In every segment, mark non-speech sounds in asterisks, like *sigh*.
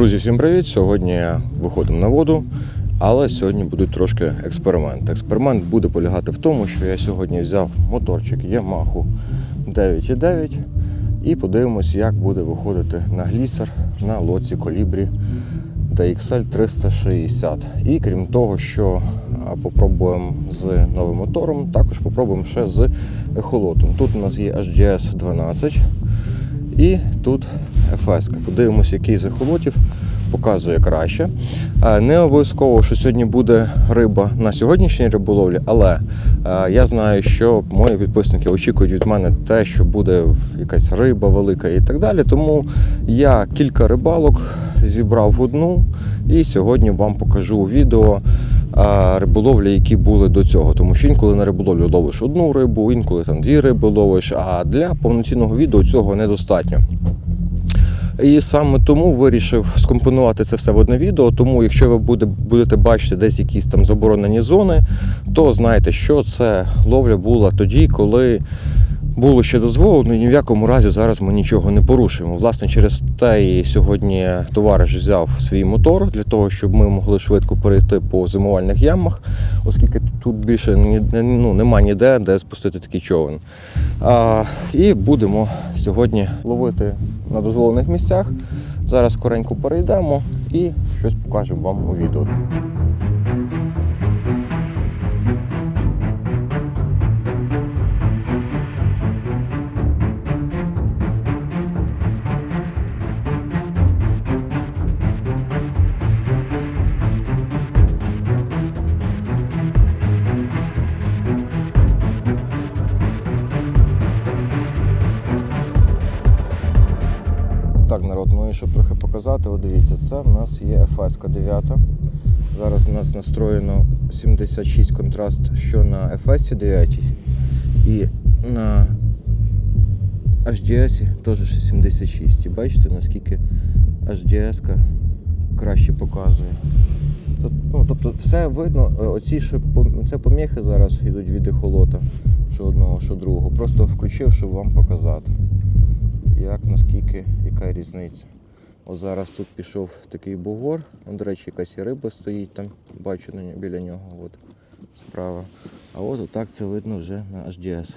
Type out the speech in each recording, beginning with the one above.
Друзі, всім привіт! Сьогодні виходимо на воду, але сьогодні буде трошки експеримент. Експеримент буде полягати в тому, що я сьогодні взяв моторчик Yamaha 9.9 і подивимось, як буде виходити на гліцер на лоці колібрі DXL 360. І крім того, що попробуємо з новим мотором, також попробуємо ще з ехолотом. Тут у нас є HDS 12 і тут FS. Подивимося, який з ехолотів показує краще. Е, Не обов'язково, що сьогодні буде риба на сьогоднішній риболовлі, але е, я знаю, що мої підписники очікують від мене те, що буде якась риба велика і так далі. Тому я кілька рибалок зібрав в одну і сьогодні вам покажу відео риболовлі, які були до цього. Тому що інколи на риболовлю ловиш одну рибу, інколи там дві риби ловиш, а для повноцінного відео цього недостатньо. І саме тому вирішив скомпонувати це все в одне відео. Тому, якщо ви буде, будете бачити десь якісь там заборонені зони, то знайте, що це ловля була тоді, коли було ще дозволено, ні в якому разі зараз ми нічого не порушуємо. Власне, через те і сьогодні товариш взяв свій мотор для того, щоб ми могли швидко перейти по зимувальних ямах, оскільки тут більше ну, нема ніде, де спустити такий човен. А, і будемо сьогодні ловити на дозволених місцях. Зараз коренько перейдемо і щось покажемо вам у відео. Дивіться, це в нас є FS 9. Зараз у нас настроєно 76 контраст, що на FS 9 і на HDS теж ще 76. І бачите, наскільки HDS краще показує. Ну, тобто все видно, е, оці що це поміхи зараз йдуть від ехолота, що одного, що другого. Просто включив, щоб вам показати як наскільки, яка різниця. Ось зараз тут пішов такий бугор. Он, до речі, якась і риба стоїть там, бачу біля нього от, справа. А от отак це видно вже на HDS.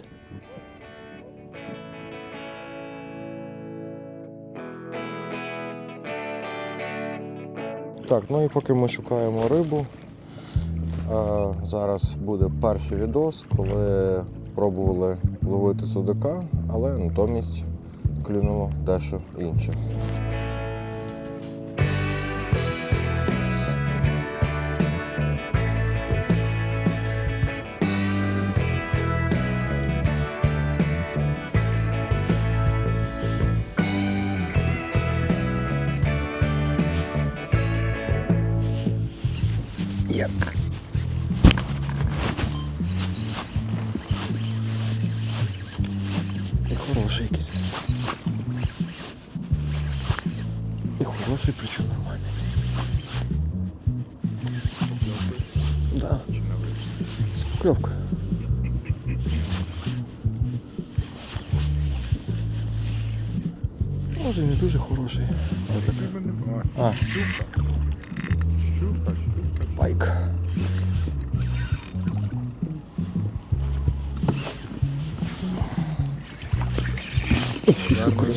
Так, ну і поки ми шукаємо рибу, зараз буде перший відос, коли пробували ловити судака, але натомість клюнуло дещо інше. Хороший якийсь. І хороший, причому нормальний. Да. Це покльовка. Може не дуже хороший. А,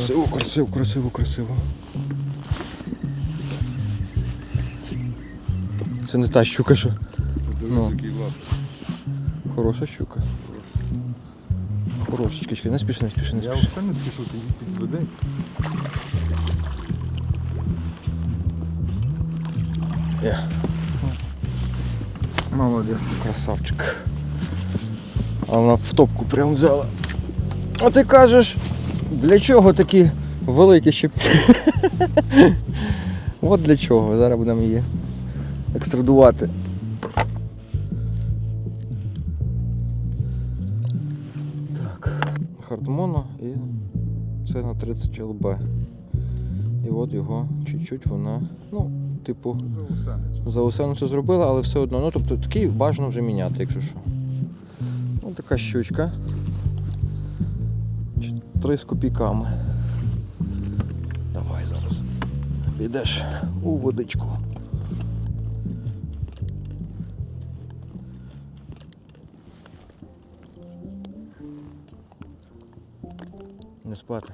Красиво, красиво, красиво, красиво. Це не та щука, що. Ну. Хороша щука. Хорошечка, чекай, не спіши, не спіши, не Я спіши. вже не спішу, ти їх підведи. Є, Молодець. красавчик. А вона в топку прям взяла. А ти кажеш, для чого такі великі щипці? *laughs* От для чого. Зараз будемо її екстрадувати. Так. Хардмоно і це на 30 ЛБ. І от його чуть-чуть вона, ну, типу, Заусенець. за усе це зробила, але все одно. Ну, тобто такий бажано вже міняти, якщо що. Ось така щучка. Три з копійками. Давай зараз. йдеш у водичку. Не спати.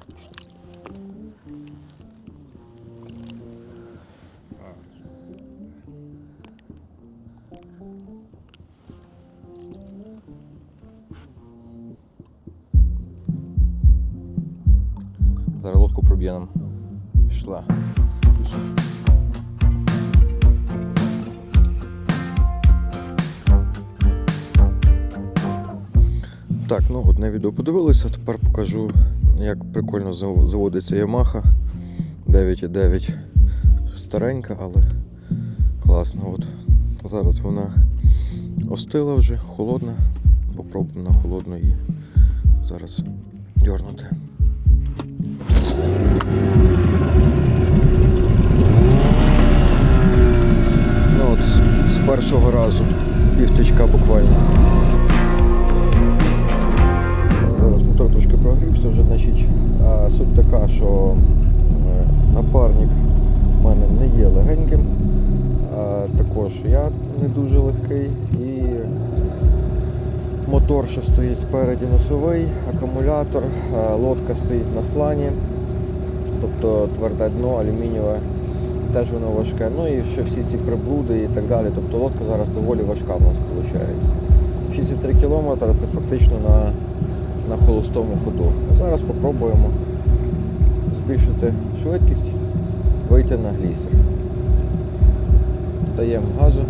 Ну одне відео подивилися, тепер покажу, як прикольно заводиться Yamaha 9.9. Старенька, але класна. От. Зараз вона остила вже, холодна. Попробуємо на холодну і зараз дьорнути. Що стоїть спереді носовий, акумулятор, лодка стоїть на слані, тобто тверде дно, алюмінієве, теж воно важке. Ну і ще всі ці приблуди і так далі. Тобто лодка зараз доволі важка в нас виходить. 6,3 км це фактично на на холостому ходу. Зараз спробуємо збільшити швидкість, вийти на глісер. Даємо газу.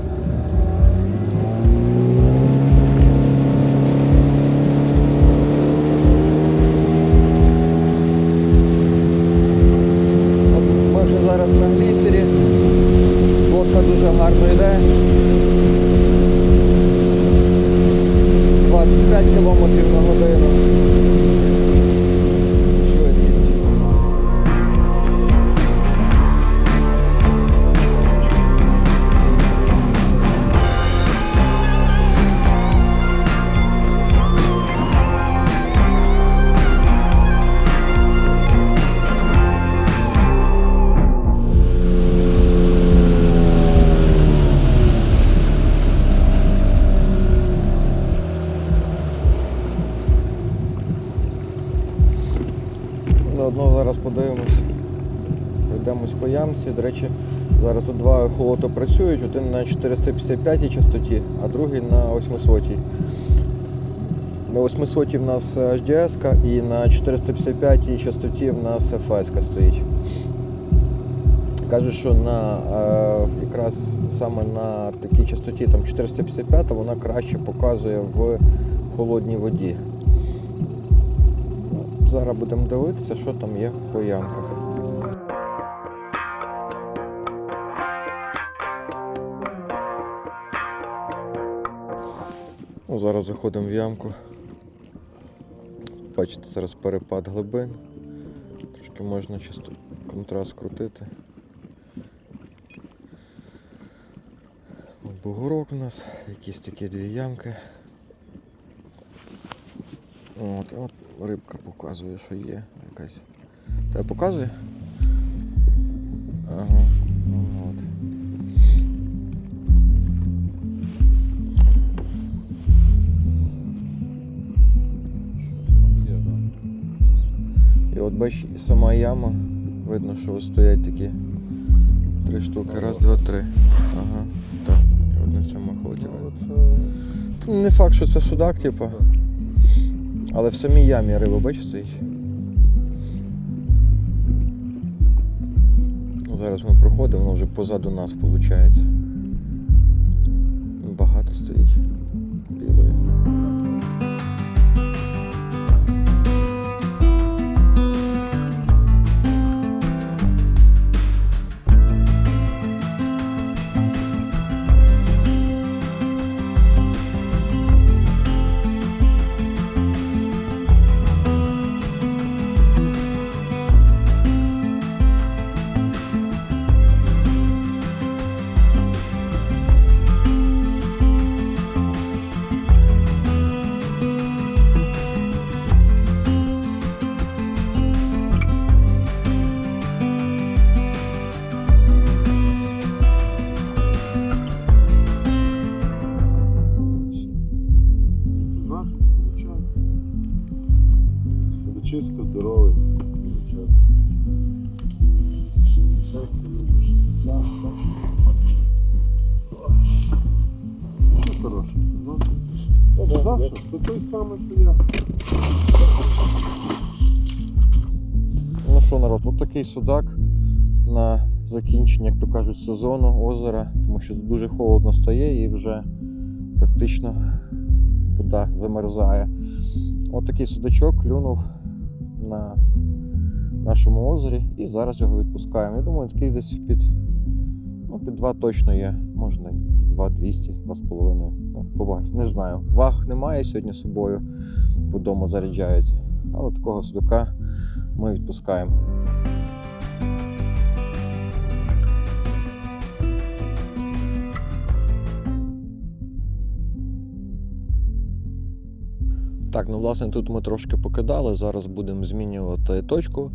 Пройдемось по ямці. До речі, зараз два холота працюють, один на 455 частоті, а другий на 800. На 800 в нас HDS і на 455 частоті в нас FS стоїть. Кажуть, що на е, якраз саме на такій частоті там 455 вона краще показує в холодній воді. Зараз будемо дивитися, що там є по ямках. Зараз заходимо в ямку. Бачите, зараз перепад глибин. Трошки можна чисто контраст крутити. От Бугорок у нас, якісь такі дві ямки. От, от рибка показує, що є якась. Тебе показує? Ага. От. Бач, сама яма, видно, що стоять такі три штуки. Раз, два, три. Ага. Так. Одне ходить. Ну, це... Не факт, що це судак, типу, але в самій ямі риба, бач, стоїть. Зараз ми проходимо, воно вже позаду нас виходить. Багато стоїть Ну що, народ, от такий судак на закінчення, як то кажуть, сезону озера, тому що дуже холодно стає і вже практично вода замерзає. От такий судачок клюнув на нашому озері і зараз його відпускаємо. Я думаю, такий десь під, ну, під 2 точно є, може на 2 200, 2,5. Побач, не знаю. Ваг немає сьогодні з собою, бо вдома заряджається. Але такого судака ми відпускаємо. Так, ну власне тут ми трошки покидали. Зараз будемо змінювати точку.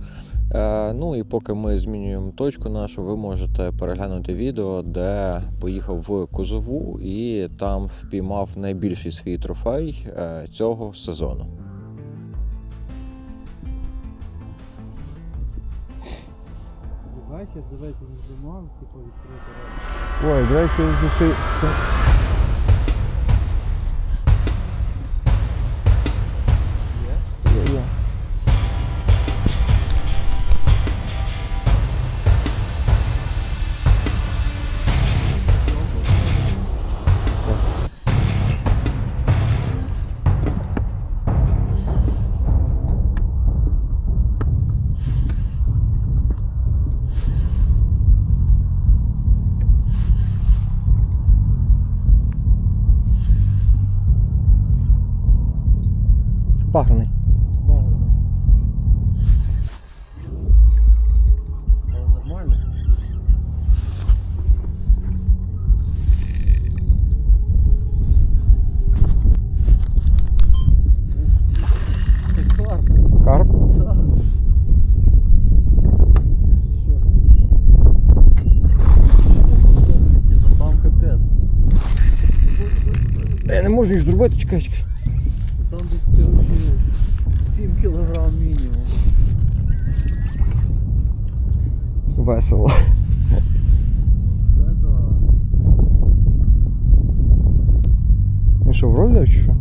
Е, ну і поки ми змінюємо точку нашу, ви можете переглянути відео, де поїхав в Козову і там впіймав найбільший свій трофей е, цього сезону. Бачиш, дивися, не типу відкрити. Ой, до речі, за цей. Я не можу їх зробити, чекай, чекай. Там десь коротше 7 кілограм мінімум. Весело. Це да. Він що, вроде чи що?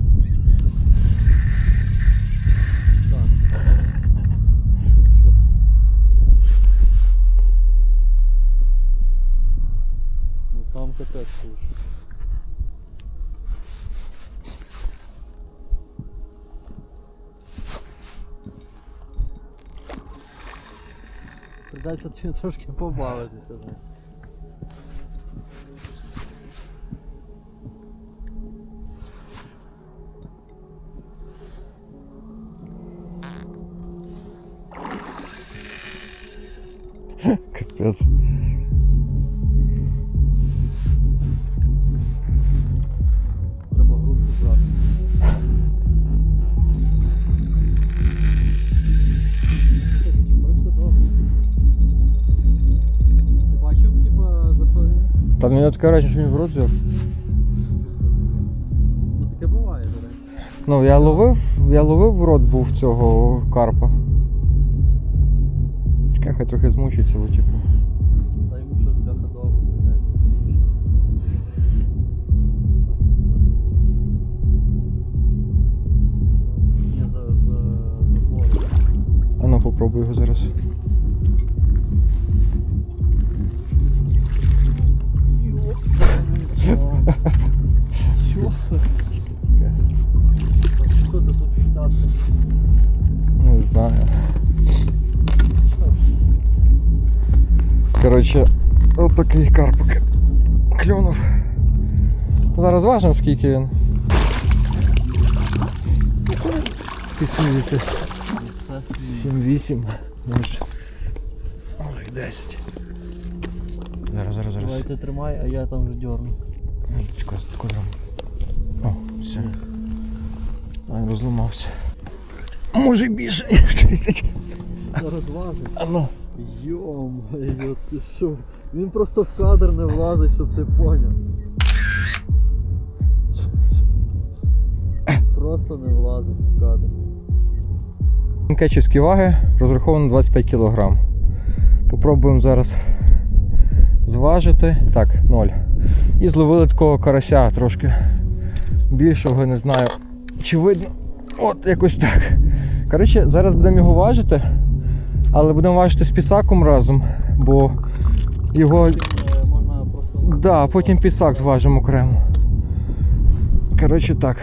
Ну там капець слушай. Тобі трошки побавитися. Там мені що він в рот взяв. Ну таке буває, до речі. Ну, я ловив, я ловив в рот був цього карпа. Чекай, хай трохи змучиться, витіку. Та йому ще бляха довго прийдеться. За, за А ну попробуй його зараз. Що? Що за десятка? Не знаю. Коротше, от такий карпик клюнув. Зараз важно скільки він. 80. 7-8. Може. Ой, 10. Зараз, зараз, зараз. Давай ти тримай, а я там вже дерну. Чекай, тут кольором. О, все. А, розламався. Може більше, ніж 30. Зараз. А ну. Йо-моє, ти що? Він просто в кадр не влазить, щоб ти поняв. Просто не влазить в кадр. Кечівські ваги розраховано 25 кг. Попробуємо зараз зважити. Так, 0. І зловили такого карася трошки більшого, не знаю. Чи видно? От якось так. Коротше, зараз будемо його важити, але будемо важити з пісаком разом, бо його. Е, Можна просто. Да, потім пісак зважимо окремо. Коротше так,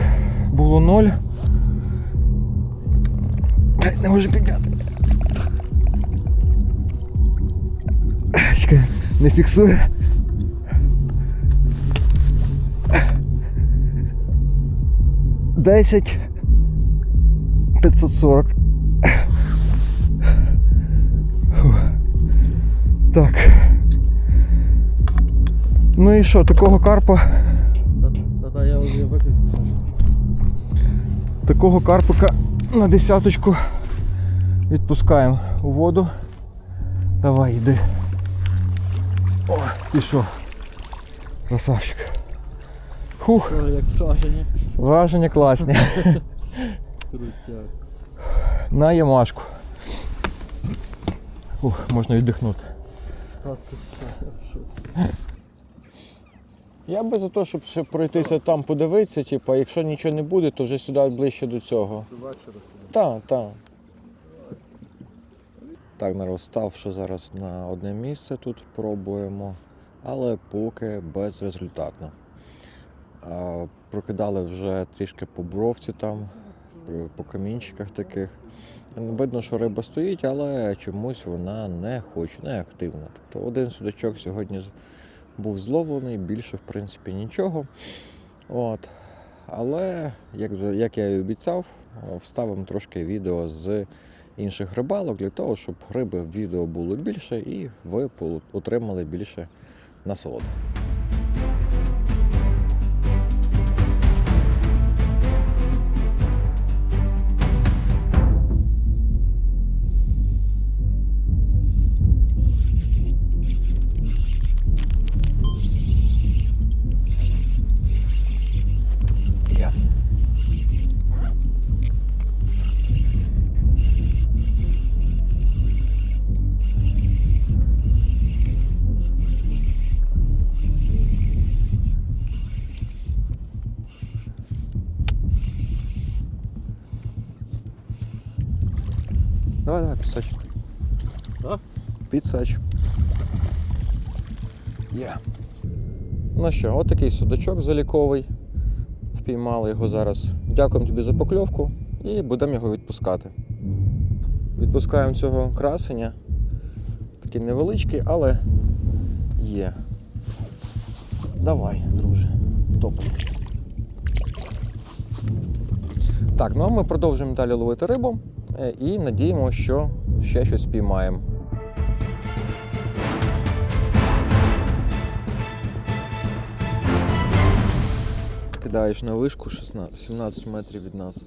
було 0. Блядь, Не можу підняти. Чекай, не фіксує. Десять. 540. Фух. Так. Ну і що, такого карпа, Та-та, я вже виключу. такого карпика на десяточку відпускаємо у воду. Давай, йди. О, пішов. Красавчик. Хух, Що, як вражені. враження класні. Крутяк. На ямашку. Ух, можна віддихнути. Що, я би за те, щоб ще пройтися там, подивитися, типу, а якщо нічого не буде, то вже сюди ближче до цього. До вечора. Так, так. Так, народ, ставши зараз на одне місце тут пробуємо, але поки безрезультатно. Прокидали вже трішки по бровці там, по камінчиках таких. Видно, що риба стоїть, але чомусь вона не хоче, не активна. Тобто один судачок сьогодні був зловлений, більше в принципі нічого. От. Але, як, як я і обіцяв, вставимо трошки відео з інших рибалок для того, щоб риби в відео було більше і ви отримали більше насолоди. Підсач. Є. Ну що, от такий судачок заліковий. Впіймали його зараз. Дякуємо тобі за покльовку і будемо його відпускати. Відпускаємо цього красення. Такий невеличкий, але є. Давай, друже, топай. Так, ну а ми продовжуємо далі ловити рибу е, і надіємося, що ще щось спіймаємо. Кидаєш на вишку 16, 17 метрів від нас.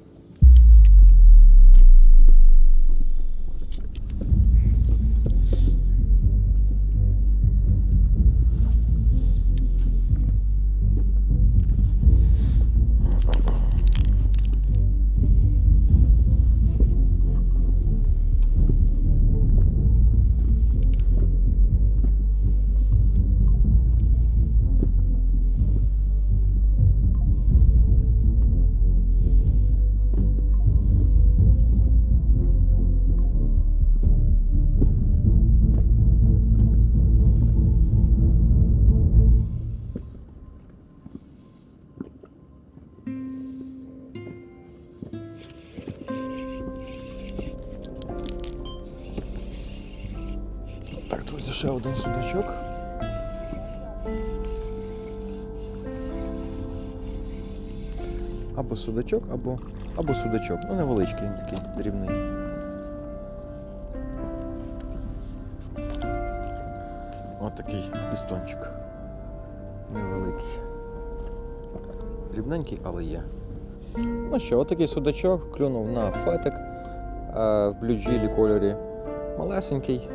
Ще один судачок. Або судачок, або, або судачок. Ну, невеличкий, він такий дрібний. Ось такий пістончик. Невеликий. Дрібненький, але є. Ну що, отакий судачок клюнув на фетик е, в блюджилі кольорі. Малесенький,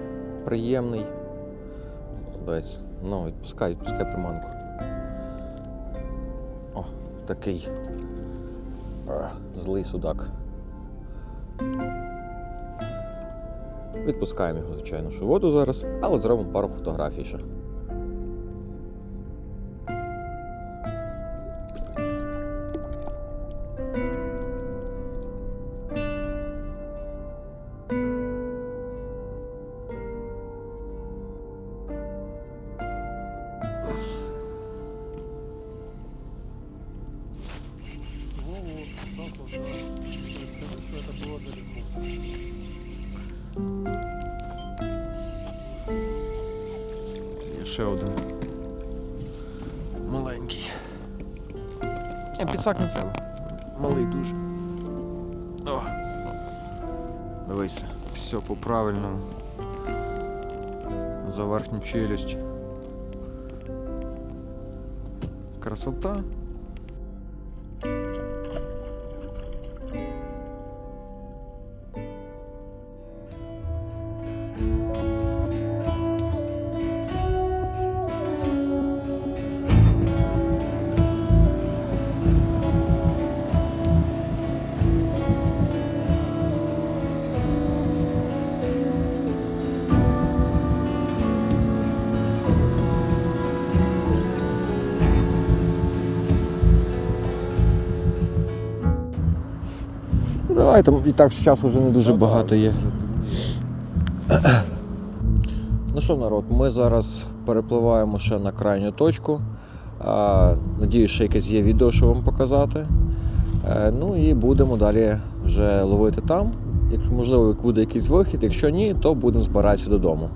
приємний. Десь. Ну, відпускай, відпускай приманку. О, такий. Е, злий судак. Відпускаємо його, звичайно, що воду зараз, але зробимо пару фотографій ще. За верхню челюсть. Красота. Давай, там і так часу вже не дуже багато є. Ну що, народ, ми зараз перепливаємо ще на крайню точку. Надіюсь, ще якесь є відео, що вам показати. Е, Ну і будемо далі вже ловити там. Якщо можливо буде якийсь вихід, якщо ні, то будемо збиратися додому.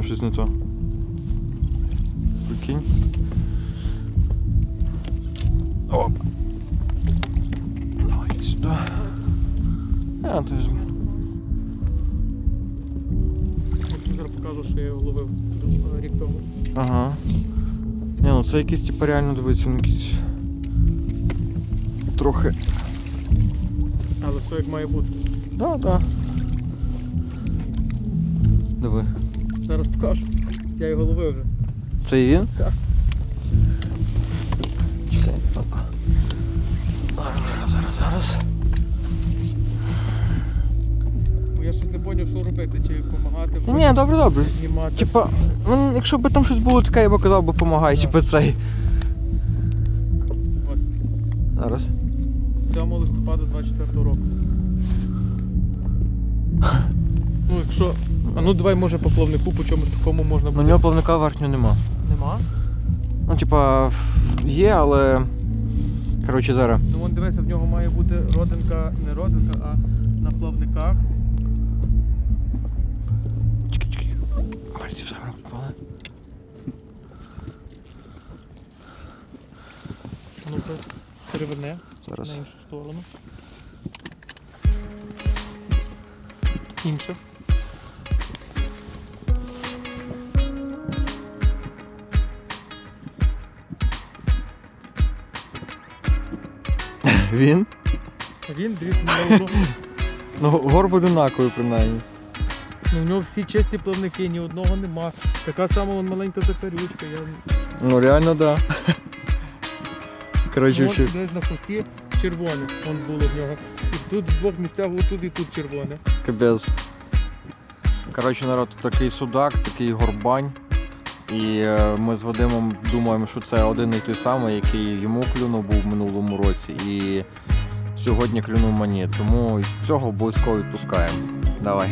Там щось не то. Прикинь. Оп. Давай сюди. А, ти візьми. Зараз покажу, що я його ловив е, рік тому. Ага. Ні, ну це якийсь типу реально дивиться, ну якийсь. Трохи. Але все як має бути. Да, да. Диви. Зараз покажу. Я його ловив вже. Це і він? Так. Чекай. Опа. Зараз, зараз, зараз, зараз. Ну, Я щось не зрозумів, що робити, чи допомагати, Ні, добре, добре. знімати. Типа, ну, якщо б там щось було таке, я б казав, би помагай, типу цей. Ну давай може по плавнику, по чомусь такому можна Ну, буде. у нього плавника верхнього нема. Нема? Ну, типа, є, але. Коротше, зараз. Ну вон дивися, в нього має бути родинка, не родинка, а на плавниках. Чекай, чекай. Пальці вже попали. Ну-ка, переверни Зараз. на іншу сторону. Інше. Він? Він, дивіться, на одну. Ну, горб одинаковий, принаймні. Ну, у нього всі чисті плавники, ні одного нема. Така сама вон маленька закарючка. Я... Ну, реально, да. Коротше, вчив. десь на хвості червоне, вон було в нього. І тут в двох місцях, отут і тут червоне. Капець. Коротше, народ, тут такий судак, такий горбань. І е, ми з Вадимом думаємо, що це один і той самий, який йому клюнув був в минулому році. І сьогодні клюнув мені. Тому цього обов'язково відпускаємо. Давай.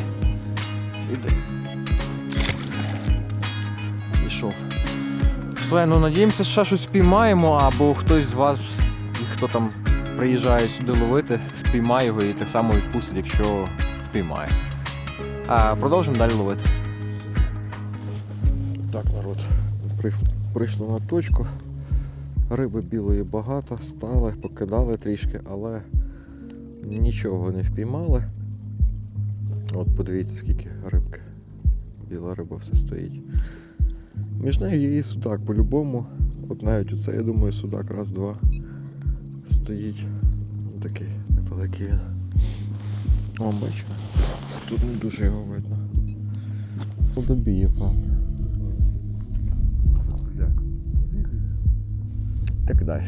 Іди. Пішов. Все, ну надіємося, ще щось впіймаємо, або хтось з вас, хто там приїжджає сюди ловити, впіймає його і так само відпустить, якщо впіймає. А продовжимо далі ловити. Так, прийшло на точку. Риби білої багато, стали, покидали трішки, але нічого не впіймали. От подивіться, скільки рибки. Біла риба все стоїть. Між нею є і судак по-любому. От навіть оце, я думаю, судак раз-два стоїть. Такий невеликий він. О, бачите. Тут не дуже його видно. Добіє, певно. Так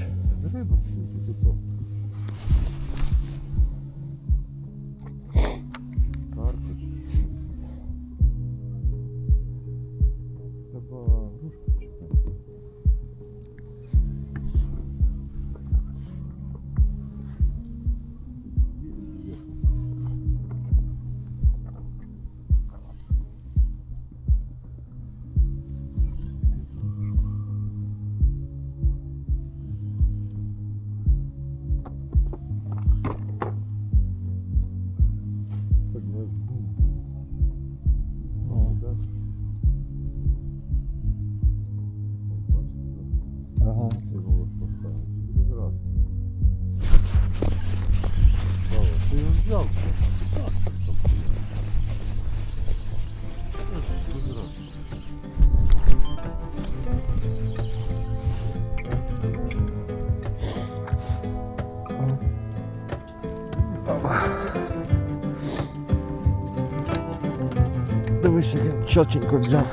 чотенько взяв.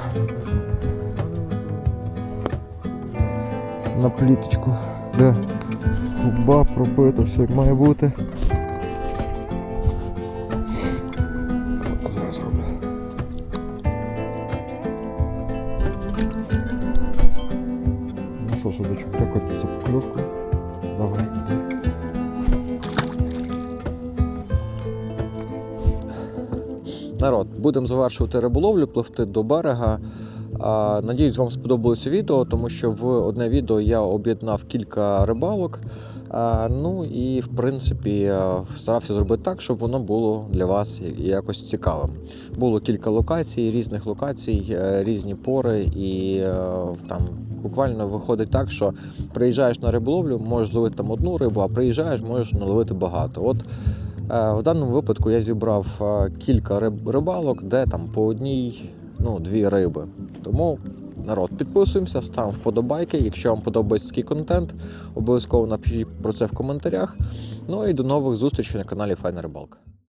На пліточку. Де губа пробита, все як має бути. Зараз зроблю. Ну що, судочок, дякую за покльовку. Давай, іди. Народ, будемо завершувати риболовлю, пливти до берега. Надіюсь, вам сподобалося відео, тому що в одне відео я об'єднав кілька рибалок. Ну і в принципі старався зробити так, щоб воно було для вас якось цікавим. Було кілька локацій, різних локацій, е, різні пори, і е, там буквально виходить так, що приїжджаєш на риболовлю, можеш зловити там одну рибу, а приїжджаєш, можеш наловити багато. От В даному випадку я зібрав е, кілька риб- рибалок, де там по одній, ну, дві риби. Тому народ, підписуємося, ставимо вподобайки. Якщо вам подобається такий контент, обов'язково напишіть про це в коментарях. Ну і до нових зустрічей на каналі Файна Рибалка.